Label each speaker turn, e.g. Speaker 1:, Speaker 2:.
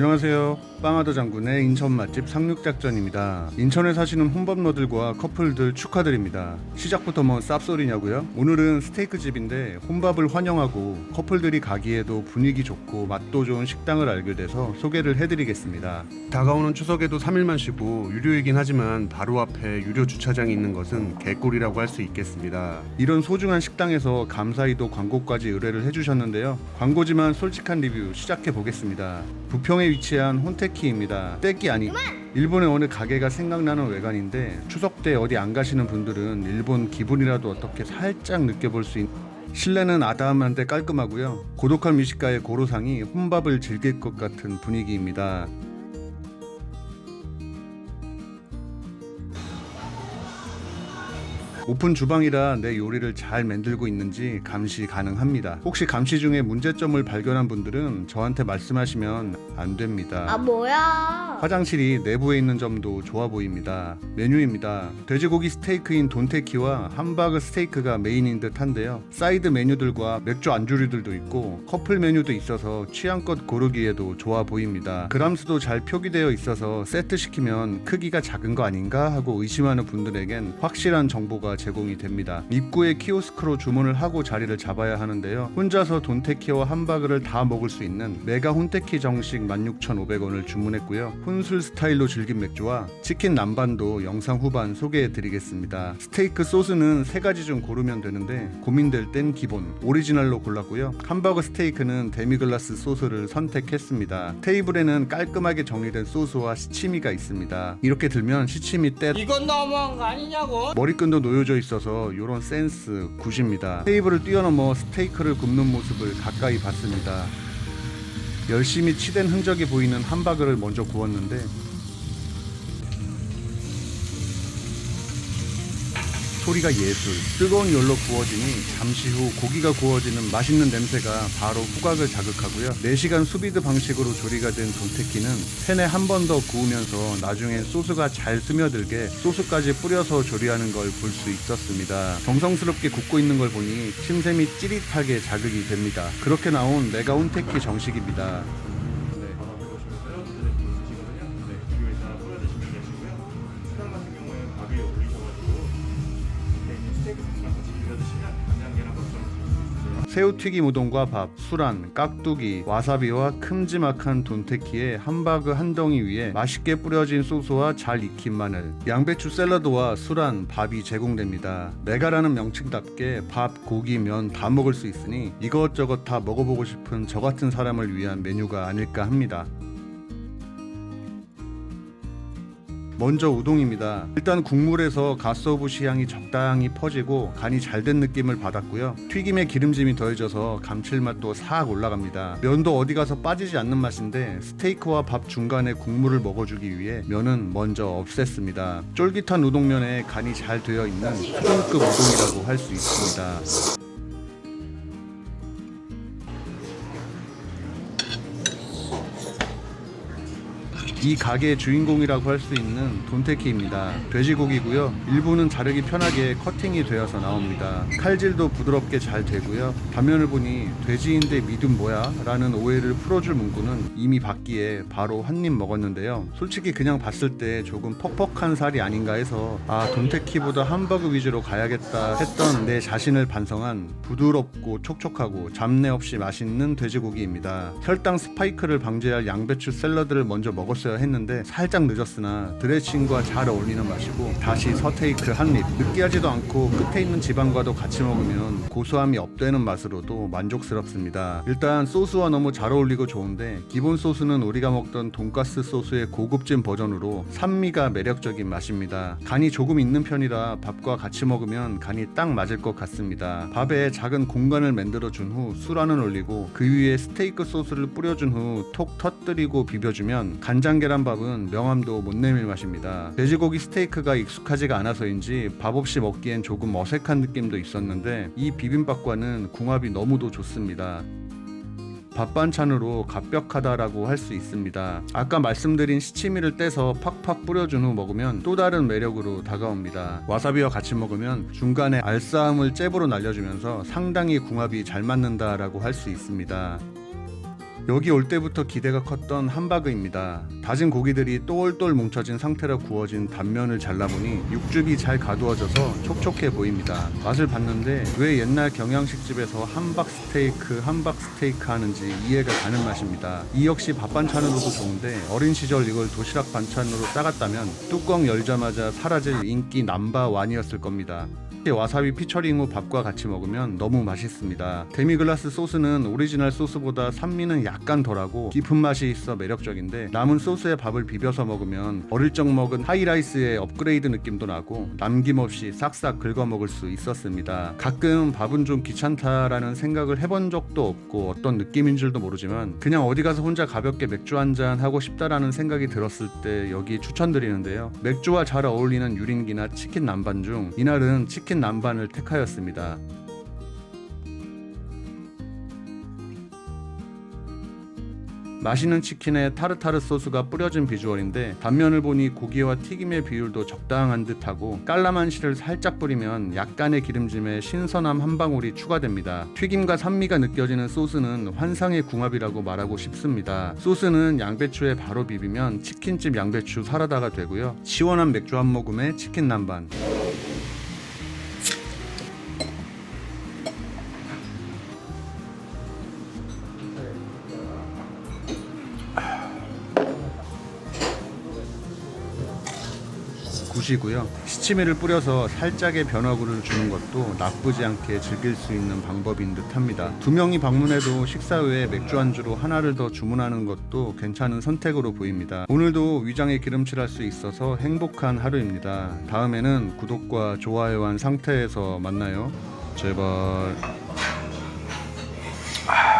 Speaker 1: 안녕하세요. 빵하더 장군의 인천 맛집 상륙작전입니다. 인천에 사시는 혼밥러들과 커플들 축하드립니다. 시작부터 뭐 쌉소리냐고요? 오늘은 스테이크 집인데 혼밥을 환영하고 커플들이 가기에도 분위기 좋고 맛도 좋은 식당을 알게 돼서 소개를 해드리겠습니다. 다가오는 추석에도 3일만 쉬고 유료이긴 하지만 바로 앞에 유료 주차장이 있는 것은 개꿀이라고 할 수 있겠습니다. 이런 소중한 식당에서 감사히도 광고까지 의뢰를 해주셨는데요. 광고지만 솔직한 리뷰 시작해 보겠습니다. 부평에 위치한 혼 테키입니다. 떼끼 아니. 일본의 어느 가게가 생각나는 외관인데 추석 때 어디 안 가시는 분들은 일본 기분이라도 어떻게 살짝 느껴볼 수 있는 실내는 아담한데 깔끔하고요. 고독한 미식가의 고로상이 혼밥을 즐길 것 같은 분위기입니다. 오픈 주방이라 내 요리를 잘 만들고 있는지 감시 가능합니다. 혹시 감시 중에 문제점을 발견한 분들은 저한테 말씀하시면 안 됩니다.
Speaker 2: 아 뭐야?
Speaker 1: 화장실이 내부에 있는 점도 좋아 보입니다. 메뉴입니다. 돼지고기 스테이크인 돈테키와 함바그 스테이크가 메인인 듯 한데요. 사이드 메뉴들과 맥주 안주류들도 있고 커플 메뉴도 있어서 취향껏 고르기에도 좋아 보입니다. 그람수도 잘 표기되어 있어서 세트 시키면 크기가 작은 거 아닌가 하고 의심하는 분들에겐 확실한 정보가 제공이 됩니다. 입구에 키오스크로 주문을 하고 자리를 잡아야 하는데요. 혼자서 돈테키와 함바그를 다 먹을 수 있는 메가 혼테키 정식 16,500원을 주문했고요. 혼술 스타일로 즐긴 맥주와 치킨 남반도 영상 후반 소개해 드리겠습니다. 스테이크 소스는 세 가지 중 고르면 되는데 고민될 땐 기본 오리지널로 골랐고요. 함버거 스테이크는 데미글라스 소스를 선택했습니다. 테이블에는 깔끔하게 정리된 소스와 시치미가 있습니다. 이렇게 들면 시치미 때
Speaker 3: 이건 너무한 거 아니냐고?
Speaker 1: 머리끈도 놓여 져 있어서 이런 센스 굿입니다. 테이블을 뛰어넘어 스테이크를 굽는 모습을 가까이 봤습니다. 열심히 치댄 흔적이 보이는 함바그를 먼저 구웠는데 소리가 예술. 뜨거운 열로 구워지니 잠시 후 고기가 구워지는 맛있는 냄새가 바로 후각을 자극하고요. 4시간 수비드 방식으로 조리가 된 돈테키는 팬에 한 번 더 구우면서 나중엔 소스가 잘 스며들게 소스까지 뿌려서 조리하는 걸 볼 수 있었습니다. 정성스럽게 굽고 있는 걸 보니 침샘이 찌릿하게 자극이 됩니다. 그렇게 나온 메가 혼테키 정식입니다. 새우튀김 우동과 밥, 수란, 깍두기, 와사비와 큼지막한 돈테키에 함바그 한 덩이 위에 맛있게 뿌려진 소스와 잘 익힌 마늘, 양배추 샐러드와 수란, 밥이 제공됩니다. 메가라는 명칭답게 밥, 고기, 면 다 먹을 수 있으니 이것저것 다 먹어보고 싶은 저 같은 사람을 위한 메뉴가 아닐까 합니다. 먼저 우동입니다. 일단 국물에서 가스오부시 향이 적당히 퍼지고 간이 잘 된 느낌을 받았고요. 튀김에 기름짐이 더해져서 감칠맛도 싹 올라갑니다. 면도 어디 가서 빠지지 않는 맛인데 스테이크와 밥 중간에 국물을 먹어주기 위해 면은 먼저 없앴습니다. 쫄깃한 우동면에 간이 잘 되어 있는 수준급 우동이라고 할 수 있습니다. 이 가게의 주인공이라고 할 수 있는 돈테키입니다. 돼지고기고요. 일부는 자르기 편하게 커팅이 되어서 나옵니다. 칼질도 부드럽게 잘 되고요. 단면을 보니 돼지인데 믿음 뭐야? 라는 오해를 풀어줄 문구는 이미 봤기에 바로 한 입 먹었는데요. 솔직히 그냥 봤을 때 조금 퍽퍽한 살이 아닌가 해서 아 돈테키보다 함버그 위주로 가야겠다 했던 내 자신을 반성한 부드럽고 촉촉하고 잡내 없이 맛있는 돼지고기입니다. 혈당 스파이크를 방지할 양배추 샐러드를 먼저 먹었어 야 했는데 살짝 늦었으나 드레싱과 잘 어울리는 맛이고 다시 서테이크 한 입. 느끼하지도 않고 끝에 있는 지방과도 같이 먹으면 고소함이 업되는 맛으로도 만족스럽습니다. 일단 소스와 너무 잘 어울리고 좋은데 기본 소스는 우리가 먹던 돈가스 소스의 고급진 버전으로 산미가 매력적인 맛입니다. 간이 조금 있는 편이라 밥과 같이 먹으면 간이 딱 맞을 것 같습니다. 밥에 작은 공간을 만들어 준후 술안을 올리고 그 위에 스테이크 소스를 뿌려준 후 톡 터뜨리고 비벼주면 간장 계란밥은 명함도 못 내밀 맛입니다. 돼지고기 스테이크가 익숙하지가 않아서인지 밥 없이 먹기엔 조금 어색한 느낌도 있었는데 이 비빔밥과는 궁합이 너무도 좋습니다. 밥 반찬으로 갑벽하다라고 할 수 있습니다. 아까 말씀드린 시치미를 떼서 팍팍 뿌려준 후 먹으면 또 다른 매력으로 다가옵니다. 와사비와 같이 먹으면 중간에 알싸함을 잽으로 날려주면서 상당히 궁합이 잘 맞는다라고 할 수 있습니다. 여기 올 때부터 기대가 컸던 함바그입니다. 다진 고기들이 똘똘 뭉쳐진 상태로 구워진 단면을 잘라보니 육즙이 잘 가두어져서 촉촉해 보입니다. 맛을 봤는데 왜 옛날 경양식집에서 함박 스테이크, 함박 스테이크 하는지 이해가 가는 맛입니다. 이 역시 밥 반찬으로도 좋은데 어린 시절 이걸 도시락 반찬으로 싸갔다면 뚜껑 열자마자 사라질 인기 남바 완이었을 겁니다. 와사비 피처링 후 밥과 같이 먹으면 너무 맛있습니다. 데미글라스 소스는 오리지널 소스보다 산미는 약간 덜하고 깊은 맛이 있어 매력적인데 남은 소스에 밥을 비벼서 먹으면 어릴 적 먹은 하이라이스의 업그레이드 느낌도 나고 남김없이 싹싹 긁어 먹을 수 있었습니다. 가끔 밥은 좀 귀찮다라는 생각을 해본 적도 없고 어떤 느낌인 줄도 모르지만 그냥 어디 가서 혼자 가볍게 맥주 한 잔 하고 싶다라는 생각이 들었을 때 여기 추천드리는데요. 맥주와 잘 어울리는 유린기나 치킨 남반 중 이날은 치킨 남반을 택하였습니다. 맛있는 치킨에 타르타르 소스가 뿌려진 비주얼인데 단면을 보니 고기와 튀김의 비율도 적당한 듯하고 깔라만시를 살짝 뿌리면 약간의 기름짐에 신선함 한 방울이 추가됩니다. 튀김과 산미가 느껴지는 소스는 환상의 궁합이라고 말하고 싶습니다. 소스는 양배추에 바로 비비면 치킨집 양배추 사라다가 되고요. 시원한 맥주 한 모금에 치킨 남반. 굿이고요. 시치미를 뿌려서 살짝의 변화구를 주는 것도 나쁘지 않게 즐길 수 있는 방법인 듯합니다. 두 명이 방문해도 식사 외에 맥주 안주로 하나를 더 주문하는 것도 괜찮은 선택으로 보입니다. 오늘도 위장에 기름칠할 수 있어서 행복한 하루입니다. 다음에는 구독과 좋아요 한 상태에서 만나요. 제발. 아.